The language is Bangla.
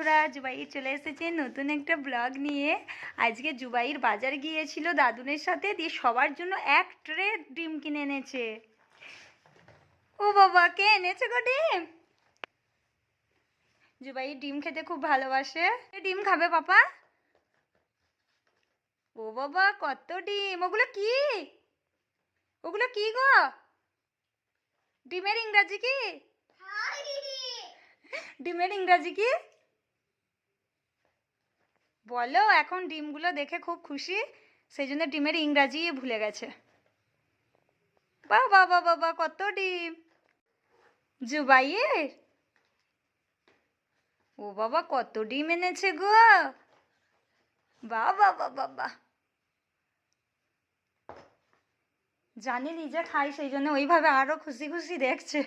বন্ধুরা জুবাই চলে এসেছে নতুন একটা ব্লগ নিয়ে। আজকে জুবাইর বাজার গিয়েছিল দাদুনের সাথে দিয়ে সবার জন্য এক ট্রে ডিম কিনে এনেছে। ও বাবা কে এনেছে গো ডিম? জুবাই ডিম খেতে খুব ভালোবাসে। ডিম খাবে পাপা? ও বাবা কত ডিম! ওগুলো কি? ওগুলো কি গো? ডিমের ইংরাজি কি? ডিমের ইংরাজি কি? বলো এখন ডিমগুলো দেখে খুব খুশি। সেই জন্য ডিমের ইংরাজি ভুলে গেছে। বাহ বাহ বাহ বাহ, কত ডিম। জুবাইয়ের? ও বাবা কত ডিম এনেছে গো। বাহ বাহ বাহ জানি নিজে খাই সেই জন্য ওইভাবে আরও খুশি খুশি দেখছে।